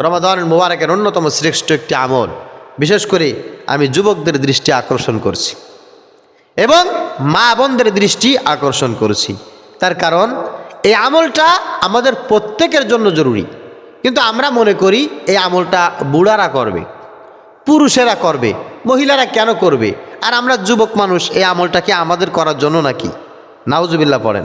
রমাদান মুবারকের অন্যতম শ্রেষ্ঠ একটি আমল। বিশেষ করে আমি যুবকদের দৃষ্টি আকর্ষণ করছি এবং মা বোনদের দৃষ্টি আকর্ষণ করছি। তার কারণ, এই আমলটা আমাদের প্রত্যেকের জন্য জরুরি। কিন্তু আমরা মনে করি এই আমলটা বুড়ারা করবে, পুরুষেরা করবে, মহিলারা কেন করবে? আর আমরা যুবক মানুষ, এই আমলটাকে আমাদের করার জন্য নাকি? নাউজুবিল্লা পড়েন।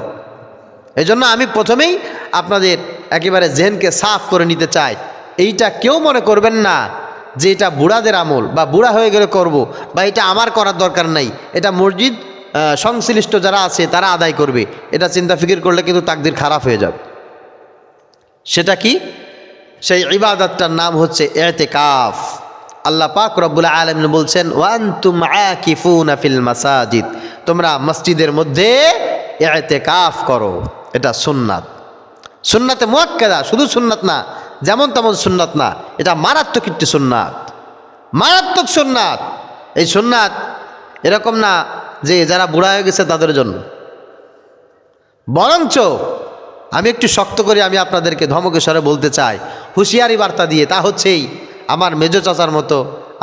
এই জন্য আমি প্রথমেই আপনাদের একেবারে জেনকে সাফ করে নিতে চাই। এইটা কেউ মনে করবেন না যে এটা বুড়াদের আমল বা বুড়া হয়ে গেলে করব বা এটা আমার করার দরকার নাই। এটা মসজিদ সংশ্লিষ্ট যারা আছে তারা আদায় করবে। এটা চিন্তা ফিকির করলে কিন্তু তাকদির খারাপ হয়ে যাবে। সেটা কি? সেই ইবাদতটার নাম হচ্ছে এতে কাফ আল্লাহ পাক রব্বুল আলমিন বলছেন ওয়ান তুম ফিল মাসাজিদ। তোমরা মসজিদের মধ্যে এতে কাফ করো। এটা সুন্নাত। সুন্নাতে মোয়াক্কেদা, শুধু সুন্নাত না যেমন তেমন সুন্নাত না, এটা মারাত্মক একটি সুন্নাত। মারাত্মক সুন্নাত। এই সুন্নাত এরকম না যে যারা বুড়া হয়ে গেছে তাদের জন্য। বরঞ্চ আমি একটু শক্ত করে আমি আপনাদেরকে ধমকেশ্বরে বলতে চাই, হুঁশিয়ারি বার্তা দিয়ে, তা হচ্ছেই আমার মেজো চাচার মতো,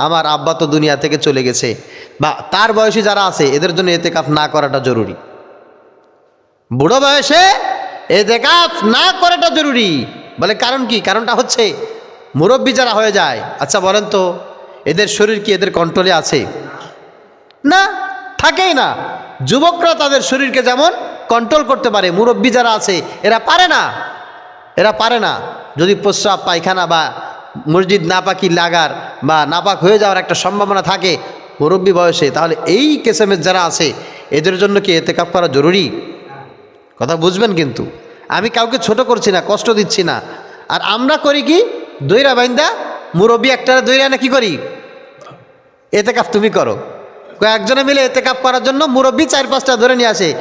আমার আব্বা তো দুনিয়া থেকে চলে গেছে, বা তার বয়সী যারা আছে, এদের জন্য এতে কাপ না করাটা জরুরি। বুড়ো বয়সে এতে কাপ না করাটা জরুরি। বলে, কারণ কি? কারণটা হচ্ছে মুরব্বী যারা হয়ে যায় আচ্ছা বলেন তো, এদের শরীর কি এদের কন্ট্রোলে আছে? না, থাকেই না। যুবকরা তাদের শরীরকে যেমন কন্ট্রোল করতে পারে, মুরব্বী যারা আছে, এরা পারে না। এরা পারে না। যদি প্রস্রাব, পায়খানা বা মসজিদ নাপাকি লাগার বা নাপাক হয়ে যাওয়ার একটা সম্ভাবনা থাকে মুরব্বী বয়সে, তাহলে এই কেসেমের যারা আছে, এদের জন্য কি এতে কাপ করা জরুরি? কথা বুঝবেন কিন্তু। আমি কাউকে ছোট করছি না, কষ্ট দিচ্ছি না। আর আমরা করি কি? দইরা বাইন্দা, মুরব্বী একটা দইরা না কি করি? এতে কাপ তুমি করো। কয়েকজনে মিলে এতে কাপ করার জন্য মুরব্বী চার পাঁচটা ধরে নিয়ে আসে।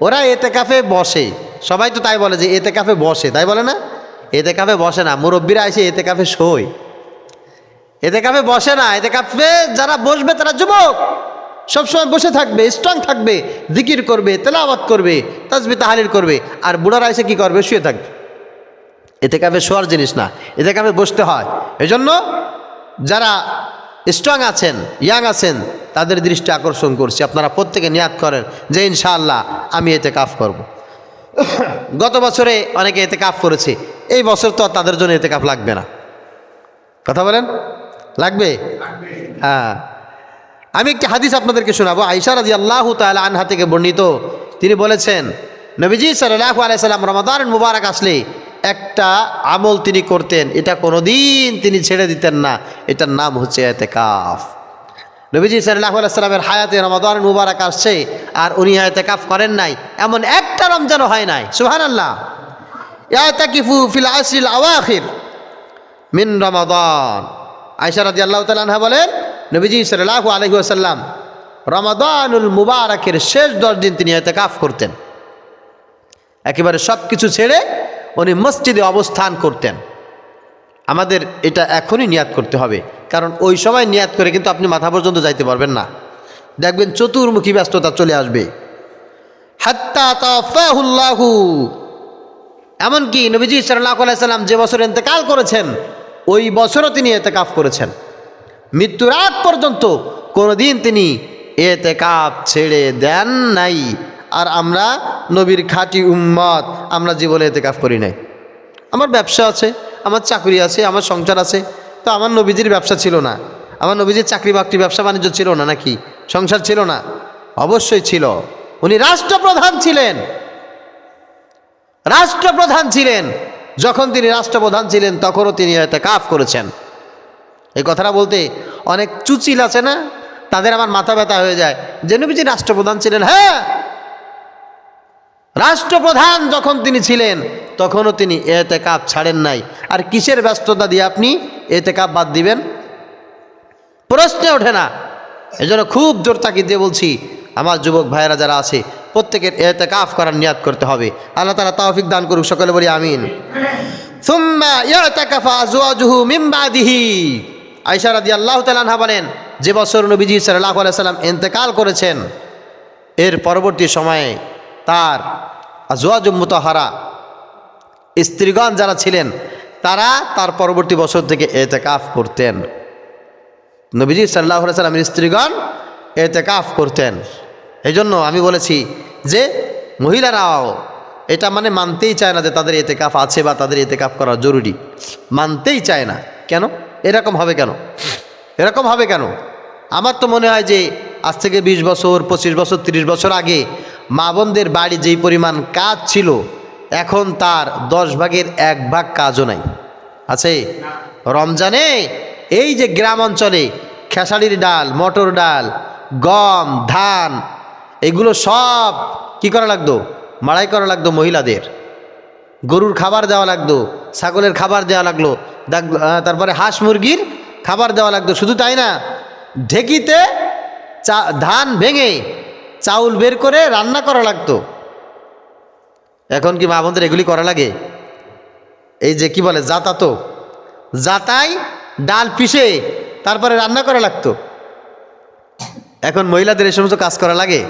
ওরা এতে কাফে বসে। সবাই তো তাই বলে যে এতে কাফে বসে, তাই বলে না? এতে কাফে বসে না, মুরব্বীরা এসে এতে কাফে শোয়। এতে কাফে বসে না এতে কাফে যারা বসবে তারা যুবক। সবসময় বসে থাকবে স্ট্রং থাকবে জিকির করবে, তেলাওয়াত করবে, তাজবি, তাহালিল করবে। আর বুড়ারা এসে কি করবে? শুয়ে থাকবে। এতে কাফে শোয়ার জিনিস না এতে কাফে বসতে হয়। এজন্য যারা স্ট্রং আছেন ইয়াং আছেন, তাদের দৃষ্টি আকর্ষণ করছি। আপনারা প্রত্যেকে নিয়াত করেন যে, ইনশাআল্লাহ, আমি এতে কাফ করব। গত বছরে অনেকে এতে কাফ করেছে। এই বছর তো তাদের জন্য এতে কাফ লাগবে না। কথা বলেন? লাগবে? হ্যাঁ। আমি একটি হাদিস আপনাদেরকে শোনাবো। আইসা রাজি আল্লাহ তালা আনহা থেকে বর্ণিত। তিনি বলেছেন, নবীজি সাল্লাহ আলাইসাল্লাম রমাদান মুবারক আসলে একটা আমল তিনি করতেন। এটা কোনোদিন তিনি ছেড়ে দিতেন না। এটার নাম হচ্ছে এতেকাফ। নবীজি সাল্লাহ আলাইসাল্লামের হায়াতে রমাদান মুবারক আসছে আর উনি এতেকাফ করেন নাই। এমন একটা রমজান হয় নাই। সুহান আল্লাহ ইয়াতাকিফু ফিল মিন রমাদান। আয়সা আল্লাহ তালাহা বলেন নবীজি সাল্লাহ আলহি আসাল্লাম রমাদানুল মুবারকের শেষ দশ দিন তিনি এতেকাফ করতেন। একেবারে সব কিছু ছেড়ে উনি মসজিদে অবস্থান করতেন। আমাদের এটা এখনই নিয়াত করতে হবে, কারণ ওই সময় নিয়াত করে কিন্তু আপনি মাথা পর্যন্ত যাইতে পারবেন না। দেখবেন চতুর্মুখী ব্যস্ততা চলে আসবে। হাত্তা তাফাহুল্লাহু এমনকি নবীজি সাল্লাহ আলাইসাল্লাম যে বছর এতেকাল করেছেন, ওই বছরও তিনি এতেকাফ করেছেন। মৃত্যুর আগ পর্যন্ত কোনোদিন তিনি এতে কাপ ছেড়ে দেন নাই। আর আমরা নবীর খাঁটি উম্মত, আমরা জীবনে এতেকাফ করি নাই। আমার ব্যবসা আছে, আমার চাকরি আছে, আমার সংসার আছে, তো আমার নবীজির ব্যবসা ছিল না। আমার নবীজির চাকরি বাকরি ব্যবসা বাণিজ্য ছিল না নাকি? সংসার ছিল না? অবশ্যই ছিল। উনি রাষ্ট্রপ্রধান ছিলেন। রাষ্ট্রপ্রধান ছিলেন। যখন তিনি রাষ্ট্রপ্রধান ছিলেন, তখনও তিনি এতে কাফ করেছেন। এই কথাটা বলতে অনেক চুচিল আছে না? তাদের আমার মাথা ব্যথা হয়ে যায়। যে নবীজি রাষ্ট্রপ্রধান ছিলেন হ্যাঁ! রাষ্ট্রপ্রধান যখন তিনি ছিলেন তখনও তিনি এতে কাপ ছাড়েন নাই। আর কিসের ব্যস্ততা দিয়ে আপনি এতে কাপ বাদ দিবেন? প্রশ্নে ওঠে না। এই জন্য খুব জোর তাকি দিয়ে বলছি আমার যুবক ভাইয়েরা যারা আছে প্রত্যেকের এতে কাফ করার নিয়াদ করতে হবে। আল্লাহ তালা তাওফিক দান করুক সকলে বলি আমিন। সুম্মা ইয়াতাকাফা আজওয়াজুহু মিন বাদিহি। আয়েশা রাদিয়াল্লাহু তাআলা আনহা বলেন, যে বছর নবীজি সাল্লাহ আলাইহি সাল্লাম ইন্তেকাল করেছেন, এর পরবর্তী সময়ে তার আজওয়াজ মুতাহারা স্ত্রীগণ যারা ছিলেন, তারা তার পরবর্তী বছর থেকে এতেকাফ করতেন। নবীজি সাল্লাহ সাল্লামের স্ত্রীগণ এতেকাফ করতেন। এই জন্য আমি বলেছি যে, মহিলারাও এটা মানে মানতেই চায় না যে তাদের এতেকাফ আছে বা তাদের এতেকাফ করা জরুরি। মানতেই চায় না। কেন? এরকম হবে কেন? এরকম হবে কেন? আমার তো মনে হয় যে আজ থেকে ২০ বছর, পঁচিশ বছর ৩০ বছর আগে মা বোনদের বাড়ি যেই পরিমাণ কাজ ছিল, এখন তার দশ ভাগের এক ভাগ কাজও নাই। আছে? রমজানে এই যে গ্রাম অঞ্চলে খেসারির ডাল, মটর ডাল, গম, ধান, এগুলো সব কি করা লাগতো? মাড়াই করা লাগতো মহিলাদের। গরুর খাবার দেওয়া লাগতো, ছাগলের খাবার দেওয়া লাগল তারপরে হাঁস মুরগির খাবার দেওয়া লাগতো। শুধু তাই না, ঢেকিতে চা, ধান ভেঙে চাউল বের করে রান্না করা লাগতো। এখন কি মা বোনদের এগুলি করা লাগে? এই যে কি বলে, জাতাতো। জাতাই ডাল পিষে তারপরে রান্না করা লাগতো। এখন মহিলাদের এই সমস্ত কাজ করা লাগে।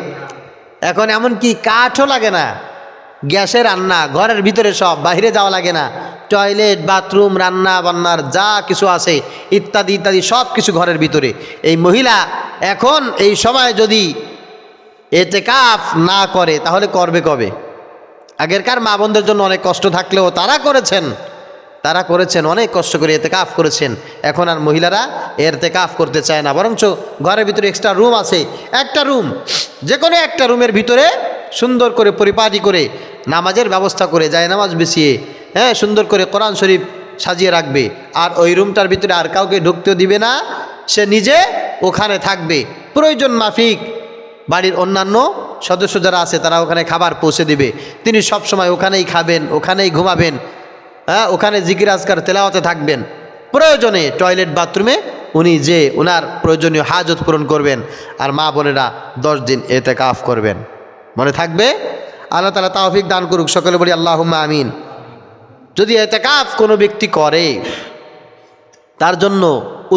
এখন এমন কি কাঠও লাগে না। গ্যাসে রান্না ঘরের ভিতরে সব বাইরে যাওয়া লাগে না। টয়লেট, বাথরুম, রান্না, বান্নার যা কিছু আছে, ইত্যাদি ইত্যাদি, সব কিছু ঘরের ভিতরে। এই মহিলা এখন এই সময় যদি এতে কাফ না করে, তাহলে করবে কবে? আগেরকার মা বোনদের জন্য অনেক কষ্ট থাকলেও তারা করেছেন। তারা করেছেন, অনেক কষ্ট করে এতে কাফ করেছেন। এখন আর মহিলারা এরতে কাফ করতে চায় না। বরঞ্চ ঘরের ভিতরে এক্সট্রা রুম আছে। একটা রুম যে কোনো একটা রুমের ভিতরে সুন্দর করে পরিপাটি করে নামাজের ব্যবস্থা করে যায় নামাজ বিছিয়ে হ্যাঁ সুন্দর করে কোরআন শরীফ সাজিয়ে রাখবে। আর ওই রুমটার ভিতরে আর কাউকে ঢুকতেও দিবে না, সে নিজে ওখানে থাকবে। প্রয়োজন মাফিক, বাড়ির অন্যান্য সদস্য যারা আছে তারা ওখানে খাবার পৌঁছে দিবে। তিনি সব সময় ওখানেই খাবেন, ওখানেই ঘুমাবেন হ্যাঁ ওখানে জিকির আজকার তেলাওয়াতে থাকবেন। প্রয়োজনে টয়লেট বাথরুমে উনি যে ওনার প্রয়োজনীয় হাজত পূরণ করবেন আর মা বোনেরা দশ দিন এতে কাফ করবেন। মনে থাকবে? আল্লাহ তালা তাওফিক দান করুক, সকলে বলি আল্লাহ আমিন। যদি এতে কাফ কোনো ব্যক্তি করে, তার জন্য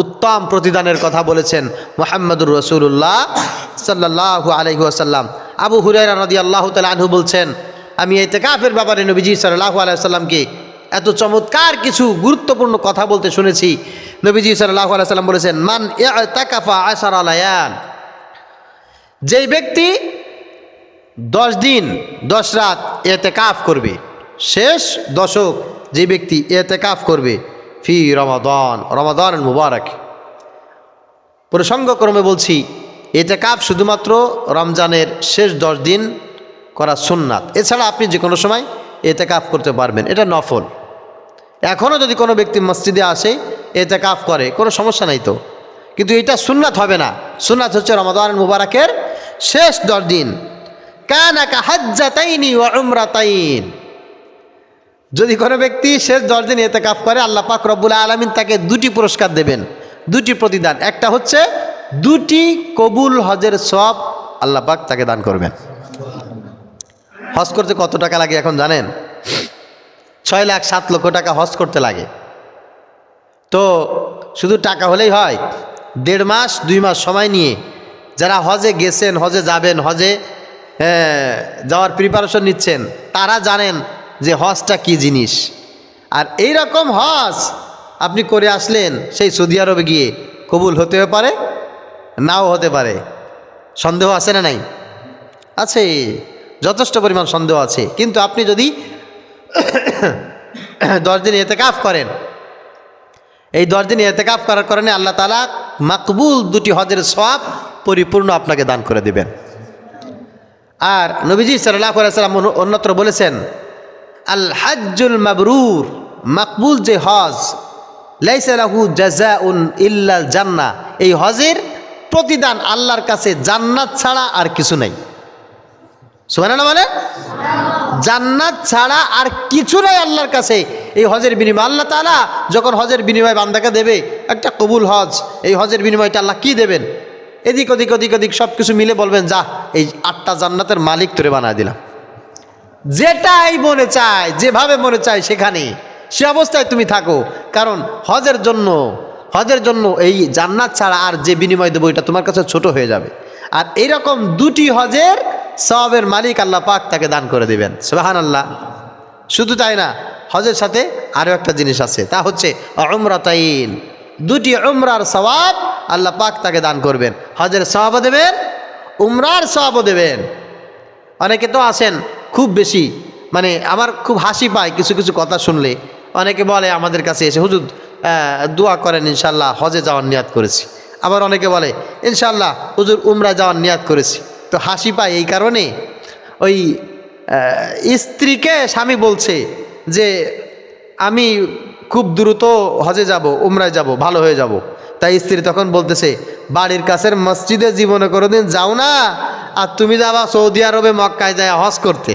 উত্তম প্রতিদানের কথা বলেছেন মোহাম্মদুর রসুল্লাহ সাল্লাহ আলহি আসাল্লাম আবু হুরাইরা নদী আল্লাহ তালা আনহু বলছেন, আমি এই তেকাফের ব্যাপারে নবীজি সাল্লাহ আলাইসাল্লামকে এত চমৎকার কিছু গুরুত্বপূর্ণ কথা বলতে শুনেছি। নবীজি সাল্লাহ আলাইসাল্লাম বলেছেন, মান এ তাকাফা আসার আলায়ান যেই ব্যক্তি দশ দিন, দশ রাত এতে কাফ করবে। শেষ দশক যে ব্যক্তি এতে কাফ করবে, ফি রমাদন রমাদন মুবারক। প্রসঙ্গক্রমে বলছি এতে কাফ শুধুমাত্র রমজানের শেষ দশ দিন করা সুন্নাত। এছাড়া আপনি যে কোনো সময় এতে কাফ করতে পারবেন, এটা নফল। এখনও যদি কোনো ব্যক্তি মসজিদে আসে এতে কাফ করে, কোনো সমস্যা নাই তো। কিন্তু এটা সুন্নাত হবে না। সুন্নাত হচ্ছে রমাদান মুবারকের শেষ দশ দিন। কানাকা হাজ্জাতাইনি ও উমরাতাইন। যদি কোনো ব্যক্তি শেষ দশ দিন এতে কাপ করে, আল্লাহ পাক রব্বুল আলমিন তাকে দুটি পুরস্কার দেবেন, দুটি প্রতিদান। একটা হচ্ছে দুটি কবুল হজের সব আল্লাহ পাক তাকে দান করবেন। হজ করতে কত টাকা লাগে এখন জানেন? ছয় লাখ সাত লক্ষ টাকা হজ করতে লাগে। তো শুধু টাকা হলেই হয়, দেড় মাস, দুই মাস সময় নিয়ে যারা হজে গেছেন, হজে যাবেন, হজে যাওয়ার প্রিপারেশন নিচ্ছেন। তারা জানেন যে হজটা কি জিনিস। আর এই রকম হজ আপনি করে আসলেন সেই সৌদি আরবে গিয়ে, কবুল হতেও পারে, নাও হতে পারে। সন্দেহ আছে না নাই? আছে, যথেষ্ট পরিমাণ সন্দেহ আছে। কিন্তু আপনি যদি দশ দিন এতে কাফ করেন, এই দশ দিন এতেকাফ করার কারণে আল্লাহ তালা মাকবুল দুটি হজের সব পরিপূর্ণ আপনাকে দান করে দিবেন। আর নবীজি সাল্লাহ সাল্লাম অন্যত্র বলেছেন, আল হাজ্জুল মাবরুর, মাকবুল যে হজ লাইসালাহু জাজা উন ইল্লাল জান্না এই হজের প্রতিদান আল্লাহর কাছে জান্নাত ছাড়া আর কিছু নাই। শোনে না মানে? জান্নাত ছাড়া আর কিছু নাই আল্লাহর কাছে। এই হজের বিনিময় আল্লাহ তালা যখন হজের বিনিময় বান্দাকে দেবে, একটা কবুল হজ, এই হজের বিনিময়টা আল্লাহ কি দেবেন? এদিক, ওদিক ওদিক ওদিক সব কিছু মিলে বলবেন, যা, এই আটটা জান্নাতের মালিক তোরে বানায় দিলাম। যেটাই মনে চায়, যেভাবে মনে চায় সেখানে, সে অবস্থায় তুমি থাকো। কারণ হজের জন্য হজের জন্য এই জান্নাত ছাড়া আর যে বিনিময় দেবো, এটা তোমার কাছে ছোট হয়ে যাবে। আর এইরকম দুটি হজের সবের মালিক আল্লাহ পাক তাকে দান করে দেবেন। সুবাহান আল্লাহ শুধু তাই না, হজের সাথে আরও একটা জিনিস আছে, তা হচ্ছে অমরাতাইন দুটি উমরার সওয়াব আল্লাহ পাক তাকে দান করবেন। হজের সওয়াবও দেবেন, উমরার সওয়াবও দেবেন। অনেকে তো আসেন খুব বেশি মানে আমার খুব হাসি পায় কিছু কিছু কথা শুনলে। অনেকে বলে আমাদের কাছে এসে, হুজুর দোয়া করেন ইনশাল্লাহ হজে যাওয়ার নিয়াত করেছি। আবার অনেকে বলে ইনশাল্লাহ হুজুর, উমরা যাওয়ার নিয়াত করেছি। তো হাসি পায় এই কারণে। ওই স্ত্রীকে স্বামী বলছে যে, আমি খুব দ্রুত হজে যাব, উমরায় যাব, ভালো হয়ে যাব। তাই স্ত্রী তখন বলতেছে, বাড়ির কাছের মসজিদে জীবনে কোনোদিন যাও না, আর তুমি যাবা সৌদি আরবে মক্কায় যায় হজ করতে।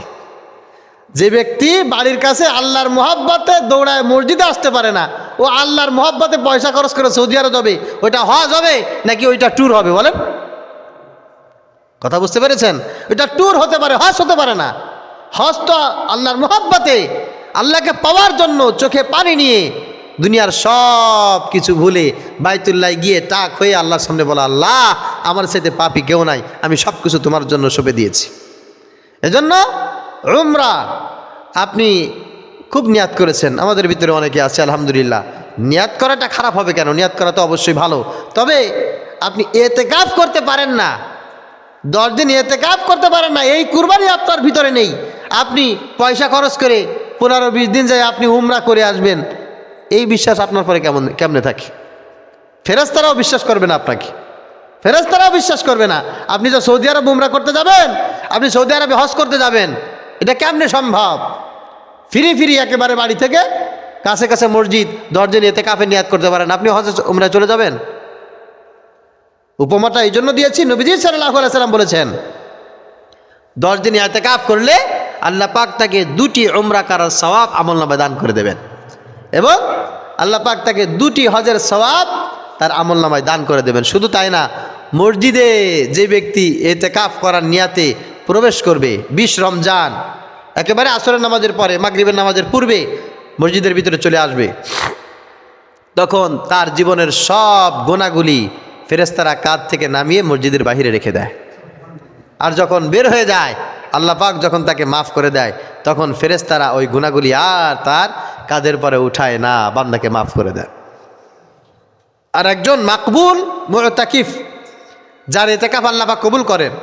যে ব্যক্তি বাড়ির কাছে আল্লাহর মোহাব্বতে দৌড়ায় মসজিদে আসতে পারে না, ও আল্লাহর মোহাব্বতে পয়সা খরচ করে সৌদি আরব যাবে, ওইটা হজ হবে নাকি ওইটা ট্যুর হবে বলেন? কথা বুঝতে পেরেছেন? ওইটা ট্যুর হতে পারে, হজ হতে পারে না। হজ তো আল্লাহর মোহাব্বতে, আল্লাহকে পাওয়ার জন্য চোখে পানি নিয়ে দুনিয়ার সব কিছু ভুলে বাইতুল্লাহ গিয়ে টাক হয়ে আল্লাহর সামনে বলা, আল্লাহ, আমার সাথে পাপি কেউ নাই, আমি সব কিছু তোমার জন্য সঁপে দিয়েছি। এজন্য উমরা, আপনি খুব নিয়াত করেছেন, আমাদের ভিতরে অনেকে আছে, আলহামদুলিল্লাহ। নিয়াত করাটা খারাপ হবে কেন? নিয়াত করা তো অবশ্যই ভালো। তবে আপনি এতে কাপ করতে পারেন না। দশ দিন এতে কাপ করতে পারেন না, এই কুরবানি আপনার ভিতরে নেই। আপনি পয়সা খরচ করে পনেরো বিশ দিন যায় আপনি উমরা করে আসবেন। এই বিশ্বাস আপনার পরে কেমন, কেমনে থাকে? ফেরেস্তারাও বিশ্বাস করবে না আপনাকে। ফেরেস্তারাও বিশ্বাস করবে না। আপনি যে সৌদি আরব উমরা করতে যাবেন, আপনি সৌদি আরবে হজ করতে যাবেন, এটা কেমনে সম্ভব? ফিরি ফিরি একেবারে বাড়ি থেকে কাছে কাছে মসজিদ দশদিন এতে কাফে নিয়াত করতে পারেন। আপনি হজ উমরা চলে যাবেন? উপমাটা এই জন্য দিয়েছি, নবীজি সাল্লাহ সাল্লাম বলেছেন দশ দিন এতে কাপ করলে আল্লাহ পাক তাকে দুটি উমরা করার সওয়াব আমল নামে দান করে দেবেন। এবং আল্লাহ পাক তাকে দুটি হজের সওয়াব তার আমল নামায় দান করে দেবেন। শুধু তাই না, মসজিদে যে ব্যক্তি এতে কাফ করার নিয়াতে প্রবেশ করবে, বিশ রমজান, একেবারে আসরের নামাজের পরে, মাগরিবের নামাজের পূর্বে মসজিদের ভিতরে চলে আসবে। তখন তার জীবনের সব গোনাগুলি ফেরেস্তারা কাঁধ থেকে নামিয়ে মসজিদের বাহিরে রেখে দেয়। আর যখন বের হয়ে যায় আল্লাহ পাক যখন তাকে মাফ করে দেয়, তখন ফেরেস্তারা ওই গুণাগুলি আর তার কাদের পরে উঠায় না, বান্দাকে মাফ করে দেয়। আর একজন মাকবুল মোতাকিফ, যার এতেকাফ আল্লাহ পাক কবুল করেন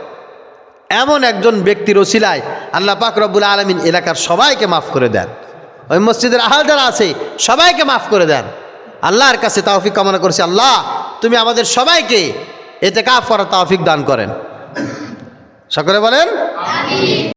এমন একজন ব্যক্তির ওসিলায় আল্লাহ পাক রব্বুল আলমিন এলাকার সবাইকে মাফ করে দেন। ওই মসজিদের আহাল যারা আছে, সবাইকে মাফ করে দেন। আল্লাহর কাছে তাওফিক কামনা করছি। আল্লাহ, তুমি আমাদের সবাইকে এতে কাফ করার তাওফিক দান করেন। সকলে বলেন?